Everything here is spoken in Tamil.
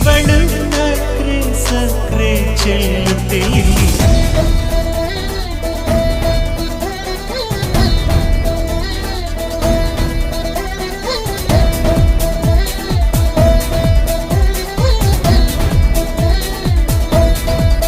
ഇവളുടെ സക്രേ ചെല്ലുത്തില്ല